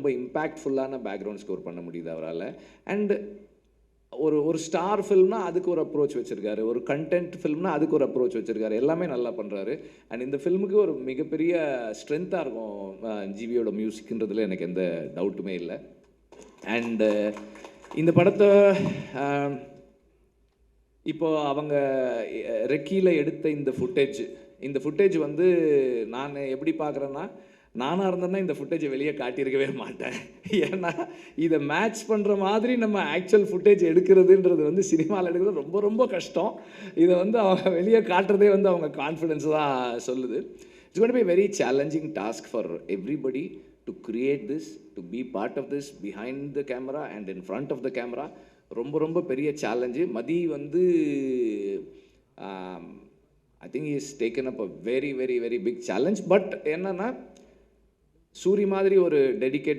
ரொம்ப இம்பேக்ட்ஃபுல்லான background score பண்ண முடியுது அவரால். அண்ட் ஒரு ஒரு ஸ்டார் ஃபில்ம்னா அதுக்கு ஒரு அப்ரோச் வச்சுருக்காரு. ஒரு கண்டென்ட் ஃபில்ம்னா அதுக்கு ஒரு அப்ரோச் வச்சுருக்காரு. எல்லாமே நல்லா பண்ணுறாரு அண்ட் இந்த ஃபில்முக்கு ஒரு மிகப்பெரிய ஸ்ட்ரென்த்தாக இருக்கும் ஜிவியோட மியூசிக்ன்றதுல எனக்கு எந்த டவுட்டுமே இல்லை. அண்டு இந்த படத்தை இப்போது இப்போ அவங்க ரெக்கியில் எடுத்த இந்த ஃபுட்டேஜ் இந்த ஃபுட்டேஜ் வந்து நான் எப்படி பார்க்குறேன்னா நானாக இருந்தேன்னா இந்த ஃபுட்டேஜை வெளியே காட்டியிருக்கவே மாட்டேன். ஏன்னா இதை மேட்ச் பண்ணுற மாதிரி நம்ம ஆக்சுவல் ஃபுட்டேஜ் எடுக்கிறதுன்றது வந்து சினிமாவில் எடுக்கிறது ரொம்ப ரொம்ப கஷ்டம். இதை வந்து அவங்க வெளியே காட்டுறதே வந்து அவங்க கான்ஃபிடென்ஸ் தான் சொல்லுது. It's got be very challenging task for everybody to create this to be part of this behind the camera and in front of the camera ரொம்ப ரொம்ப பெரிய சேலஞ்சு மதி வந்து I think is taken up a very very very big challenge but என்னன்னா சூரி மாதிரி ஒரு dedicate